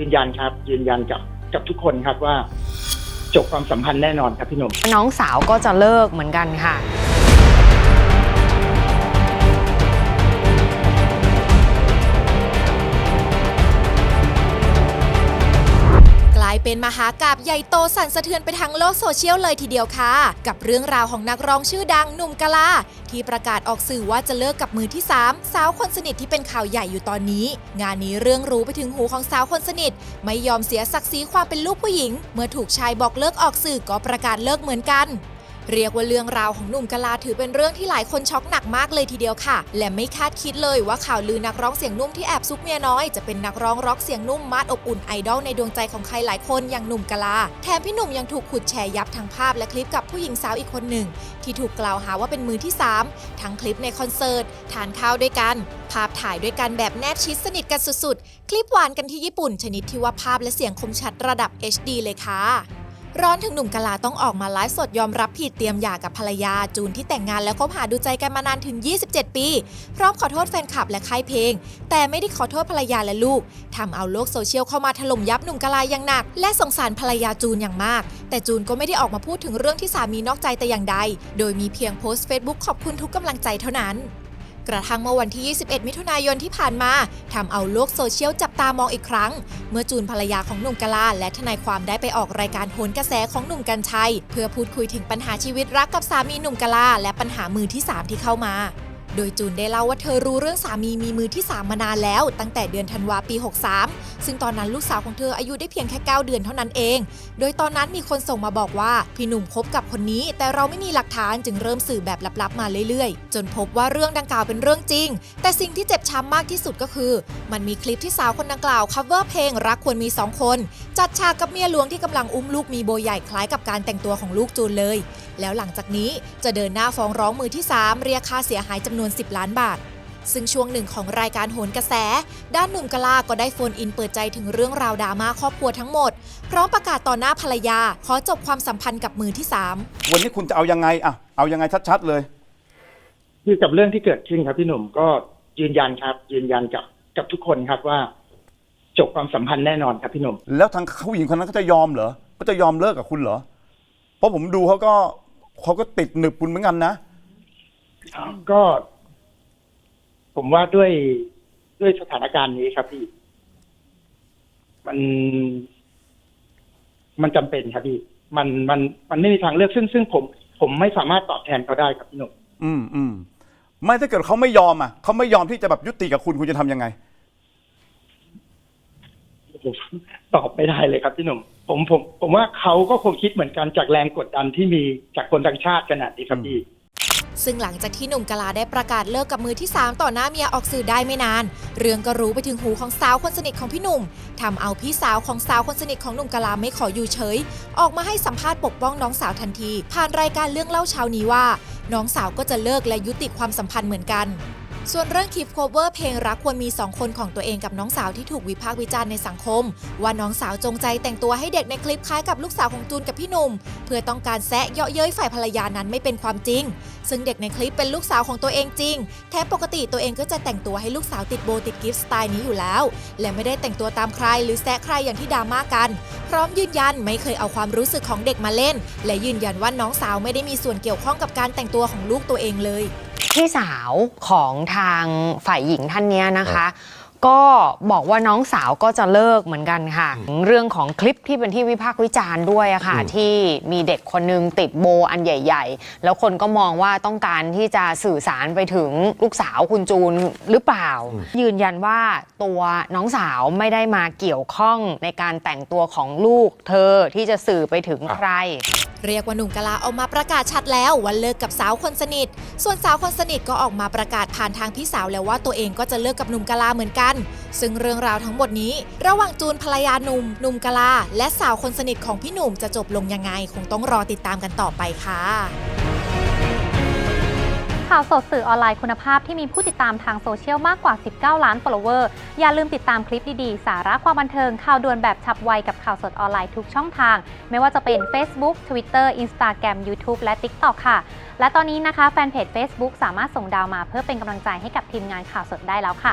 ยืนยันครับ ยืนยันกับกับทุกคนครับว่า จบความสัมพันธ์แน่นอนครับพี่หนุ่ม น้องสาวก็จะเลิกเหมือนกันค่ะ หากาบใหญ่โตสั่นสะเทือนไปทั้งโลกโซเชียลเลยทีเดียวค่ะ กับเรื่องราวของนักร้องชื่อดังหนุ่มกะลา ที่ประกาศออกสื่อว่าจะเลิกกับมือที่ 3 สาวคนสนิทที่เป็นข่าวใหญ่อยู่ตอนนี้ งานนี้เรื่องรู้ไปถึงหูของสาวคนสนิท ไม่ยอมเสียศักดิ์ศรีความเป็นลูกผู้หญิง เมื่อถูกชายบอกเลิกออกสื่อก็ประกาศเลิกเหมือนกัน เรียกว่าเรื่องราวของหนุ่มกะลาถือเป็นเรื่องที่หลายคนช็อกหนักมากเลยทีเดียวค่ะ และไม่คาดคิดเลยว่าข่าวลือนักร้องเสียงนุ่มที่แอบซุกเมียน้อยจะเป็นนักร้องร็อกเสียงนุ่มมาดอบอุ่นไอดอลในดวงใจของใครหลายคนอย่างหนุ่มกะลา แถมพี่หนุ่มยังถูกขุดแชร์ยับทั้งภาพและคลิปกับผู้หญิงสาวอีกคนหนึ่ง ที่ถูกกล่าวหาว่าเป็นมือที่ 3 ทั้งคลิปในคอนเสิร์ตทานข้าวด้วยกัน ภาพถ่ายด้วยกันแบบแนบชิดสนิทกันสุดๆ คลิปหวานกันที่ญี่ปุ่นชนิดที่ว่าภาพและเสียงคมชัดระดับ HD เลยค่ะ ร้อนถึงหนุ่มกะลาต้องออกมาไลฟ์สดยอมรับผิดเตรียมหย่ากับภรรยาจูนที่แต่งงานแล้วคบหาดูใจกันมานานถึง 27 ปี พร้อมขอโทษแฟนคลับและค่ายเพลง แต่ไม่ได้ขอโทษภรรยาและลูกทำเอาโลกโซเชียลเข้ามาถล่มยับหนุ่มกะลาอย่างหนัก และสงสารภรรยาจูนอย่างมาก แต่จูนก็ไม่ได้ออกมาพูดถึงเรื่องที่สามีนอกใจแต่อย่างใด โดยมีเพียงโพสต์ Facebook ขอบคุณทุกกำลังใจเท่านั้น กระทั่งเมื่อวันที่ 21 มิถุนายนที่ผ่านมาทำเอาโลกโซเชียลจับตามองอีกครั้ง เมื่อจูนภรรยาของหนุ่มกะลา และทนายความได้ไปออกรายการโหนกระแสของหนุ่มกัญชัย เพื่อพูดคุยถึงปัญหาชีวิตรักกับสามีหนุ่มกะลา และปัญหามือที่ 3 ที่เข้ามา โดยจูนได้เล่าว่าเธอรู้เรื่องสามีมีมือที่ 3 มานานแล้ว ตั้งแต่เดือนธันวาปี 63 ซึ่งตอนนั้นลูกสาวของเธออายุได้เพียงแค่ 9 เดือนเท่านั้นเอง โดยตอนนั้นมีคนส่งมาบอกว่า พี่หนุ่มคบกับคนนี้ แต่เราไม่มีหลักฐานจึงเริ่มสื่อแบบลับๆมาเรื่อยๆ จนพบว่าเรื่องดังกล่าวเป็นเรื่องจริง แต่สิ่งที่เจ็บช้ำมากที่สุดก็คือ มันมีคลิปที่สาวคนดังกล่าว cover เพลงรักควรมีสองคน จัดฉากกับเมียหลวงที่กำลังอุ้มลูกมีโบใหญ่คล้ายกับการแต่งตัวของลูกจูนเลย แล้วหลังจากนี้จะเดินหน้าฟ้องร้องมือที่ 3 เรียกค่าเสียหายจำนวน10 ล้านบาท ซึ่งช่วงหนึ่งของรายการโหนกระแส ด้านหนุ่มกะลาก็ได้โฟนอินเปิดใจถึงเรื่องราวดราม่าครอบครัวทั้งหมด พร้อมประกาศต่อหน้าภรรยา ขอจบความสัมพันธ์กับมือที่ 3 วันนี้คุณจะเอายังไงอะเอายังไงชัดๆเลยคือกับเรื่องที่เกิดขึ้นครับพี่หนุ่มก็ยืนยันครับ ยืนยันกับกับทุกคนครับว่า จบความสัมพันธ์แน่นอนครับพี่หนุ่มแล้วทางผู้หญิงคนนั้นก็จะยอมเหรอก็จะยอมเลิกกับคุณเหรอเพราะผมดูเขาก็เขาก็ติดหนึบคุณเหมือนกันนะก็ ผมว่าด้วยด้วยสถานการณ์นี้ครับพี่ มัน มันจำเป็นครับพี่ มันมันมันไม่มีทางเลือกซึ่งซึ่งผม ผมไม่สามารถตอบแทนเขาได้ครับพี่หนุ่มอืมอืมไม่ถ้าเกิดเขาไม่ยอมอะเขาไม่ยอมที่จะแบบยุติกับคุณคุณจะทำยังไงผมตอบไม่ได้เลยครับพี่หนุ่มผมผม ผมว่าเขาก็คงคิดเหมือนกันจากแรงกดดันที่มีจากคนต่างชาติขนาดนี้ครับพี่ ซึ่งหลังจากที่หนุ่มกะลาได้ประกาศเลิกกับมือที่ 3 ต่อหน้าเมียออกสื่อได้ไม่นาน เรื่องก็รู้ไปถึงหูของสาวคนสนิทของพี่หนุ่มทำเอาพี่สาวของสาวคนสนิทของหนุ่มกะลาไม่ขออยู่เฉย ออกมาให้สัมภาษณ์ปกป้องน้องสาวทันที ผ่านรายการเรื่องเล่าเช้านี้ว่า น้องสาวก็จะเลิกและยุติความสัมพันธ์เหมือนกัน ส่วนเรื่องคลิปโคเวอร์เพลงรักควรมี 2 คนของตัวเองกับน้องสาวที่ถูกวิพากษ์วิจารณ์ในสังคม ว่าน้องสาวจงใจแต่งตัวให้เด็กในคลิปคล้ายกับลูกสาวของจูนกับพี่หนุ่ม เพื่อต้องการแซะเยาะเย้ยฝ่ายภรรยานั้นไม่เป็นความจริง ซึ่งเด็กในคลิปเป็นลูกสาวของตัวเองจริงแถมปกติตัวเองก็จะแต่งตัวให้ลูกสาวติดโบติดกิฟต์สไตล์นี้อยู่แล้ว และไม่ได้แต่งตัวตามใครหรือแซะใครอย่างที่ดราม่ากัน พร้อมยืนยันไม่เคยเอาความรู้สึกของเด็กมาเล่น และยืนยันว่าน้องสาวไม่ได้มีส่วนเกี่ยวข้องกับการแต่งตัวของลูกตัวเองเลย พี่สาวของทางฝ่ายหญิงท่านเนี้ยนะคะ ก็บอกว่าน้องสาวก็จะเลิกเหมือนกันค่ะ เรื่องของคลิปที่เป็นที่วิพากษ์วิจารณ์ด้วยอะค่ะ ที่มีเด็กคนนึงติดโบอันใหญ่ ๆ แล้วคนก็มองว่าต้องการที่จะสื่อสารไปถึงลูกสาวคุณจูนหรือเปล่า ยืนยันว่าตัวน้องสาวไม่ได้มาเกี่ยวข้องในการแต่งตัวของลูกเธอที่จะสื่อไปถึงใคร เรียกว่าหนุ่มกะลาออกมาประกาศชัดแล้วว่าเลิกกับสาวคนสนิท ส่วนสาวคนสนิทก็ออกมาประกาศผ่านทางพี่สาวแล้วว่าตัวเองก็จะเลิกกับหนุ่มกะลาเหมือนกันซึ่งเรื่องราวทั้งหมดนี้ ระหว่างจูนภรรยาหนุ่มหนุ่มกะลา และสาวคนสนิทของพี่หนุ่มจะจบลงยังไง คงต้องรอติดตามกันต่อไปค่ะข่าวสดสื่อออนไลน์คุณภาพที่มีผู้ติดตามทางโซเชียลมากกว่า 19 ล้าน follower อย่าลืมติดตามคลิปดี ๆ สาระความบันเทิง ข่าวด่วนแบบฉับไวกับข่าวสดออนไลน์ทุกช่องทาง ไม่ว่าจะเป็น Facebook Twitter Instagram YouTube และ TikTok ค่ะ และตอนนี้นะคะ แฟนเพจ Facebook สามารถส่งดาวมาเพื่อเป็นกำลังใจให้กับทีมงานข่าวสดได้แล้วค่ะ